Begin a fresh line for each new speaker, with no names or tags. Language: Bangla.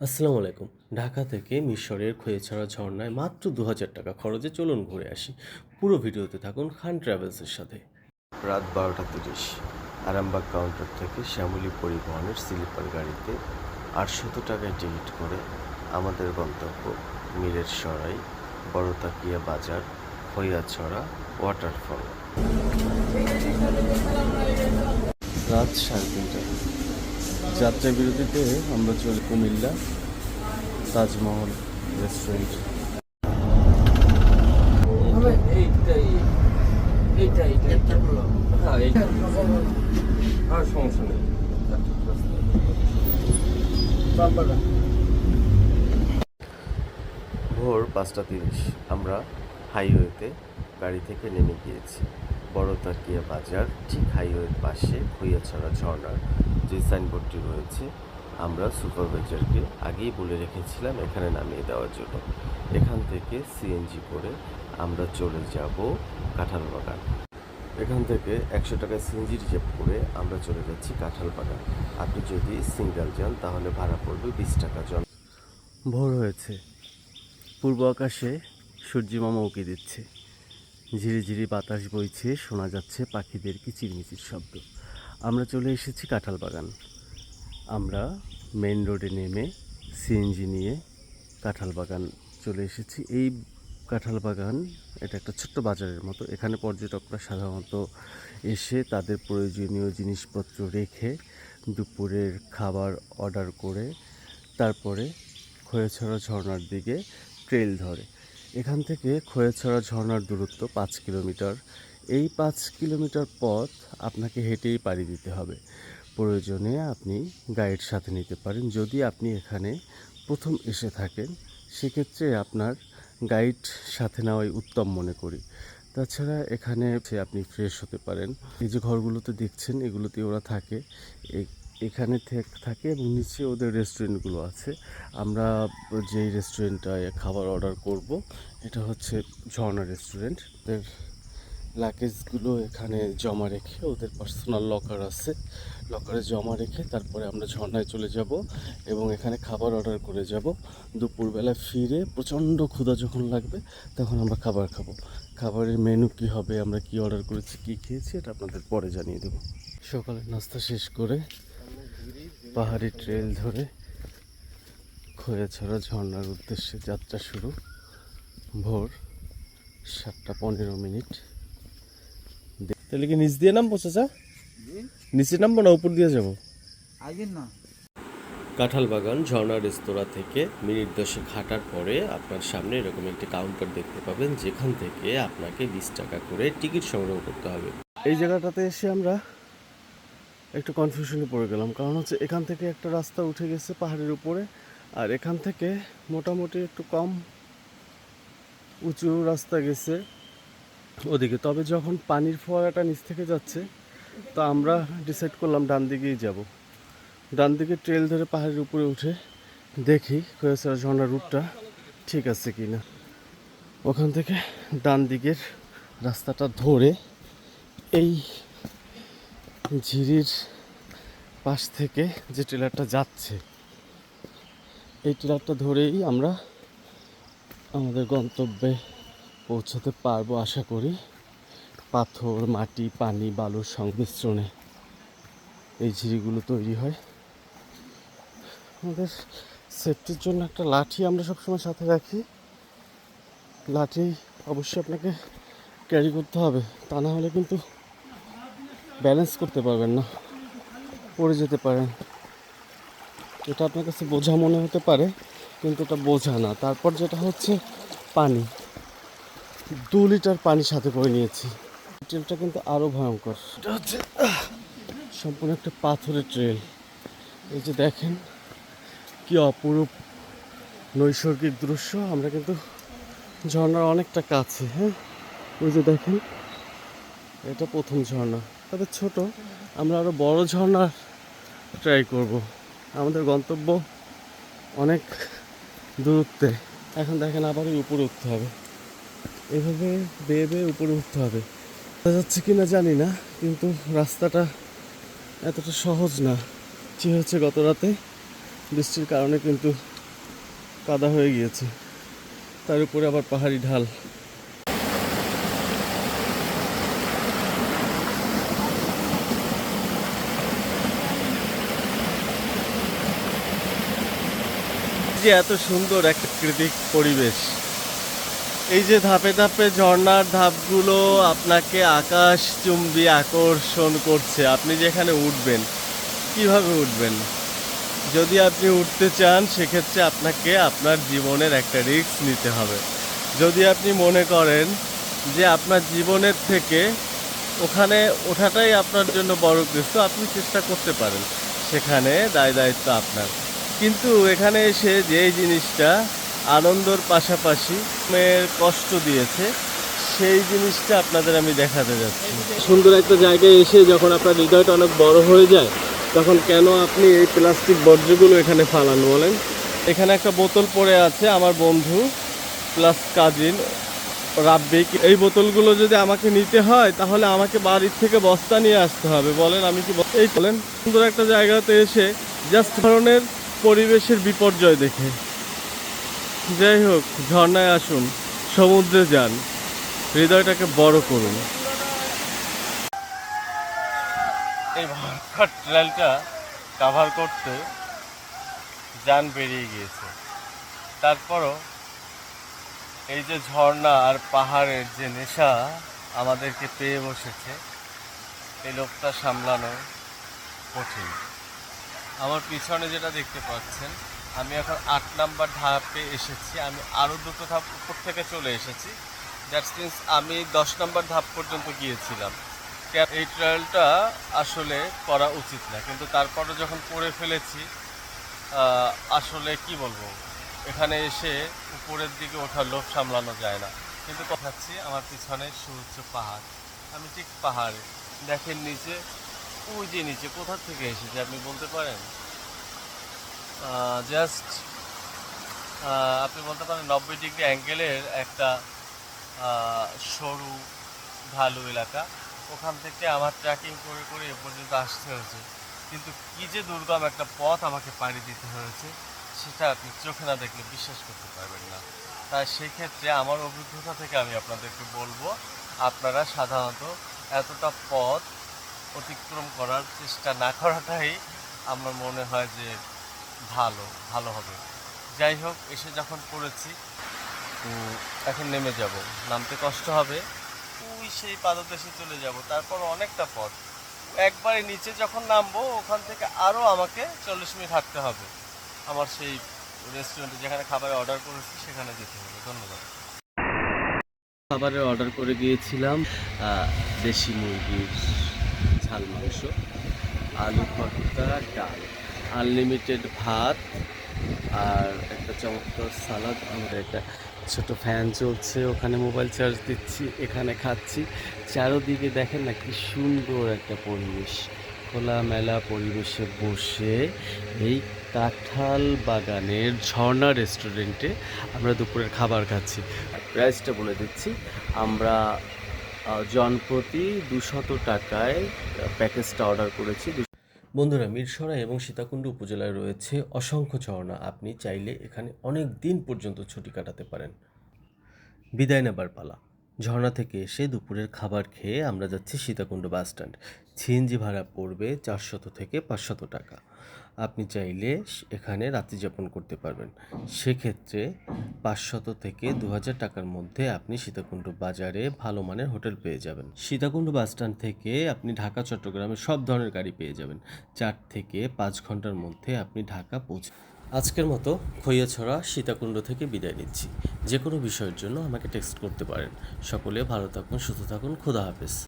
আসসালামু আলাইকুম। ঢাকা থেকে মিশরের খয়েছড়া ঝর্ণায় মাত্র দু হাজার টাকা খরচে চলুন ঘুরে আসি। পুরো ভিডিওতে থাকুন খান ট্রাভেলসের সাথে। রাত বারোটা তিরিশ আরামবাগ কাউন্টার থেকে শ্যামলী পরিবহনের স্লিপার গাড়িতে আটশত টাকায় টিকিট করে আমাদের গন্তব্য মিরের সরাই বড়তাকিয়া বাজার হইয়াছড়া ওয়াটারফল। রাত সাড়ে তিনটা। যাত্রা বিরতিতে আমরা চলি কুমিল্লা তাজমহল রেস্টুরেন্ট
এইটাই এইটাই এইটা হ্যাঁ এইটা আর সমস্যা নেই।
ভোর পাঁচটা তিরিশ আমরা হাইওয়েতে গাড়ি থেকে নেমে গিয়েছি। বড় তাকিয়া বাজার, ঠিক হাইওয়ের পাশে খইয়াছড়া ঝর্ণার যে সাইনবোর্ডটি রয়েছে। আমরা সুপারভাইজারকে আগেই বলে রেখেছিলাম এখানে নামিয়ে দেওয়ার জন্য। এখান থেকে সিএনজি করে আমরা চলে যাব কাঁঠাল বাগান এখান থেকে একশো টাকা সিএনজি রিজার্ভ করে আমরা চলে যাচ্ছি কাঁঠাল বাগান আপনি যদি সিঙ্গেল যান, তাহলে ভাড়া পড়বে বিশ টাকা জন। ভোর হয়েছে। পূর্ব আকাশে সূর্যি মামা উঁকি দিচ্ছে। ঝিরিঝিরি বাতাস বইছে, শোনা যাচ্ছে পাখিদের কিচিরমিচির শব্দ। আমরা চলে এসেছি কাঁঠাল বাগান। আমরা মেন রোডে নেমে সিএনজি নিয়ে কাঁঠাল বাগান চলে এসেছি। এই কাঁঠাল বাগান এটা একটা ছোট্ট বাজারের মতো। এখানে পর্যটকরা সাধারণত এসে তাদের প্রয়োজনীয় জিনিসপত্র রেখে দুপুরের খাবার অর্ডার করে তারপরে খয়েছড়া ঝর্ণার দিকে ট্রেল ধরে। এখান থেকে খয়েছড়া ঝর্ণার দূরত্ব পাঁচ কিলোমিটার। এই পাঁচ কিলোমিটার পথ আপনাকে হেঁটেই পাড়ি দিতে হবে। প্রয়োজনে আপনি গাইড সাথে নিতে পারেন। যদি আপনি এখানে প্রথম এসে থাকেন, সেক্ষেত্রে আপনার গাইড সাথে নেওয়াই উত্তম মনে করি। তাছাড়া এখানে আপনি ফ্রেশ হতে পারেন। এই যে ঘরগুলোতে দেখছেন, এগুলোতে ওরা থাকে। এখানে থেক- এবং নিচে ওদের রেস্টুরেন্টগুলো আছে। আমরা যেই রেস্টুরেন্টটায় খাবার অর্ডার করব, এটা হচ্ছে ঝর্ণা রেস্টুরেন্ট। ওদের লাগেজগুলো এখানে জমা রেখে ওদের পার্সোনাল লকার আছে। লকারে জমা রেখে তারপরে আমরা ঝর্ণায় চলে যাব এবং এখানে খাবার অর্ডার করে যাব। দুপুরবেলা ফিরে প্রচণ্ড ক্ষুধা যখন লাগবে, তখন আমরা খাবার খাব। খাবারের মেনু কি হবে, আমরা কি অর্ডার করেছি, কি খেয়েছি, এটা আপনাদের পরে জানিয়ে দেবো। সকালে নাস্তা শেষ করে পাহাড়ি ট্রেল ধরে খয়েছড়া ঝর্ণার উদ্দেশ্যে যাত্রা শুরু। ভোর সাতটা পনেরো মিনিট। তাহলে কি নিচ দিয়ে নামবো চাচা? নিচে নামবো না উপর দিয়ে যাব?
না।
কাঁঠাল বাগান ঝর্ণা রেস্তোরাঁ থেকে মিনিট দশেক হাঁটার পরে আপনার সামনে এরকম একটি কাউন্টার দেখতে পাবেন যেখান থেকে আপনাকে বিশ টাকা করে টিকিট সংগ্রহ করতে হবে। এই জায়গাটাতে এসে আমরা একটু কনফিউশনে পড়ে গেলাম। কারণ হচ্ছে এখান থেকে একটা রাস্তা উঠে গেছে পাহাড়ের উপরে, আর এখান থেকে মোটামুটি একটু কম উঁচু রাস্তা গেছে ওদিকে। তবে যখন পানির ফোয়ারাটা নিচ থেকে যাচ্ছে, তো আমরা ডিসাইড করলাম ডান দিকেই যাব। ডান দিকে ট্রেল ধরে পাহাড়ের উপরে উঠে দেখি খয়েছড়া ঝর্ণার রুটটা ঠিক আছে কি না ওখান থেকে ডান দিকের রাস্তাটা ধরে এই ঝিরির পাশ থেকে যে ট্রেলারটা যাচ্ছে, এই ট্রেলারটা ধরেই আমরা আমাদের গন্তব্যে পৌঁছাতে পারব আশা করি। পাথর, মাটি, পানি, বালুর সংমিশ্রণে এই ঝিরিগুলো তৈরি হয়। আমাদের সেফটির জন্য একটা লাঠি আমরা সবসময় সাথে রাখি। লাঠি অবশ্যই আপনাকে ক্যারি করতে হবে, তা না হলে কিন্তু ব্যালেন্স করতে পারবেন না, পড়ে যেতে পারেন এটা আপনার কাছে বোঝা মনে হতে পারে, কিন্তু এটা বোঝা না। তারপর যেটা হচ্ছে পানি। দু লিটার পানি সাথে করে নিয়েছি। ট্রেলটা কিন্তু আরও ভয়ঙ্কর। এটা হচ্ছে সম্পূর্ণ একটা পাথরের ট্রেল। এই যে দেখেন, কি অপরূপ নৈসর্গিক দৃশ্য। আমরা কিন্তু ঝর্ণার অনেকটা কাছে হ্যাঁ? ওই যে দেখেন, এটা প্রথম ঝর্ণা। তবে ছোট, আমরা আরও বড় ঝর্ণা ট্রাই করব। আমাদের গন্তব্য অনেক দূরত্বে। এখন দেখেন আবার উপরে উঠতে হবে। এভাবে বেয়ে বেয়ে উপরে উঠতে হবে। যাচ্ছে কি না জানি না, কিন্তু রাস্তাটা এতটা সহজ না। যে হচ্ছে গত রাতে বৃষ্টির কারণে কিন্তু কাদা হয়ে গিয়েছে। তার উপরে আবার পাহাড়ি ঢাল। যে এত সুন্দর প্রাকৃতিক পরিবেশ। এই যে ধাপে ধাপে ঝর্নার ধাপগুলো আপনাকে আকাশ চুম্বি আকর্ষণ করছে, আপনি যেখানে উঠবেন, কীভাবে উঠবেন? যদি আপনি উঠতে চান, সেক্ষেত্রে আপনাকে আপনার জীবনের একটা রিস্ক নিতে হবে। যদি আপনি মনে করেন যে আপনার জীবনের থেকে ওখানে ওঠাটাই আপনার জন্য বড় কিছু আপনি চেষ্টা করতে পারেন। সেখানে দায় দায়িত্ব আপনার। কিন্তু এখানে এসে যে জিনিসটা আনন্দর পাশাপাশি মেয়ের কষ্ট দিয়েছে সেই জিনিসটা আপনাদের আমি দেখাতে যাচ্ছি। সুন্দর একটা জায়গায় এসে যখন আপনার হৃদয়টা অনেক বড় হয়ে যায় তখন কেন আপনি এই প্লাস্টিক বর্জ্যগুলো এখানে ফালান বলেন? এখানে একটা বোতল পড়ে আছে আমার বন্ধু প্লাস কাজিন রাব্বিক এই বোতলগুলো যদি আমাকে নিতে হয় তাহলে আমাকে বাড়ির থেকে বস্তা নিয়ে আসতে হবে। বলেন আমি কি এই বলেন। সুন্দর একটা জায়গাতে এসে জাস্ট ধরনের পরিবেশের বিপর্যয় দেখে। যাই হোক, ঝর্ণায় আসুন, সমুদ্রে যান, হৃদয়টাকে বড় করুন। এই ভয়ঙ্কর ট্রেলটা কাভার করতে যান বেরিয়ে গিয়েছে। তারপরও এই যে ঝর্ণা আর পাহাড়ের যে নেশা আমাদেরকে পেয়ে বসেছে, এই লোকটা সামলানো কঠিন। আমার পিছনে যেটা দেখতে পাচ্ছেন, আমি এখন আট নাম্বার ধাপে এসেছি, আমি আরও দুটো ধাপ উপর থেকে চলে এসেছি। দ্যাটস মিন্স আমি দশ নাম্বার ধাপ পর্যন্ত গিয়েছিলাম। এই ট্রায়ালটা আসলে করা উচিত না, কিন্তু তারপরে যখন করে ফেলেছি আসলে কি বলব, এখানে এসে উপরের দিকে ওঠার লোভ সামলানো যায় না। কিন্তু কথাচ্ছি আমার পিছনে সুউচ্চ পাহাড়। আমি ঠিক পাহাড়ে দেখেন নিচে ওই যে নিচে কোথা থেকে এসেছে আপনি বলতে পারেন? জাস্ট আপনি বলতে পারেন নব্বই ডিগ্রি অ্যাঙ্গেলের একটা সরু, ঢালু এলাকা। ওখান থেকে আমার ট্রেকিং করে করে এ পর্যন্ত আসতে হয়েছে। কিন্তু কি যে দুর্গম একটা পথ আমাকে পাড়ি দিতে হয়েছে, সেটা আপনি চোখে না দেখলে বিশ্বাস করতে পারবেন না। তাই সেক্ষেত্রে আমার অভিজ্ঞতা থেকে আমি আপনাদেরকে বলব, আপনারা সাধারণত এতটা পথ অতিক্রম করার চেষ্টা না করাটাই আমার মনে হয় যে ভালো ভালো হবে। যাই হোক, এসে যখন পড়েছি এখন নেমে যাব। নামতে কষ্ট হবে। ওই সেই পাদদেশে চলে যাব। তারপর অনেকটা পথ। একবারে নিচে যখন নামবো, ওখান থেকে আরও আমাকে চল্লিশ মিনিট হাঁটতে হবে। আমার সেই রেস্টুরেন্টে যেখানে খাবার অর্ডার করেছি, সেখানে যেতে হবে। ধন্যবাদ। খাবারের অর্ডার করে গিয়েছিলাম দেশি মুরগির ঝাল মাংস, আলু ভর্তা, ডাল। আনলিমিটেড ভাত আর একটা চমৎকার সালাদ। আমরা একটা ছোট ফ্যান চলছে, ওখানে মোবাইল চার্জ দিচ্ছি, এখানে খাচ্ছি। চারোদিকে দেখেন না কি সুন্দর একটা পরিবেশ। খোলামেলা পরিবেশে বসে এই কাঁঠাল বাগানের ঝর্ণা রেস্টুরেন্টে আমরা দুপুরের খাবার খাচ্ছি। প্রাইসটা বলে দিচ্ছি, আমরা জনপ্রতি দুশত টাকায় প্যাকেজটা অর্ডার করেছি বন্ধুরা, মিরসরা এবং সীতাকুণ্ড উপজেলায় রয়েছে অসংখ্য ঝর্ণা। আপনি চাইলে এখানে অনেক দিন পর্যন্ত ছুটি কাটাতে পারেন। বিদায় নেবার পালা। ঝর্ণা থেকে এসে দুপুরের খাবার খেয়ে আমরা যাচ্ছি সীতাকুণ্ড বাস স্ট্যান্ড সিএনজি ভাড়া পড়বে চারশত থেকে পাঁচশত টাকা। আপনি চাইলে এখানে রাত্রি যাপন করতে পারবেন। সেক্ষেত্রে পাঁচশত থেকে দু হাজার টাকার মধ্যে আপনি সীতাকুণ্ড বাজারে ভালো মানের হোটেল পেয়ে যাবেন। সীতাকুণ্ড বাস স্ট্যান্ড থেকে আপনি ঢাকা চট্টগ্রামে সব ধরনের গাড়ি পেয়ে যাবেন। চার থেকে পাঁচ ঘণ্টার মধ্যে আপনি ঢাকা পৌঁছে আজকের মতো খৈয়াছড়া সীতাকুণ্ড থেকে বিদায় নিচ্ছি। যে কোনো বিষয়ের জন্য আমাকে টেক্সট করতে পারেন। সকলে ভালো থাকুন, সুস্থ থাকুন, খুদা হাফেজ।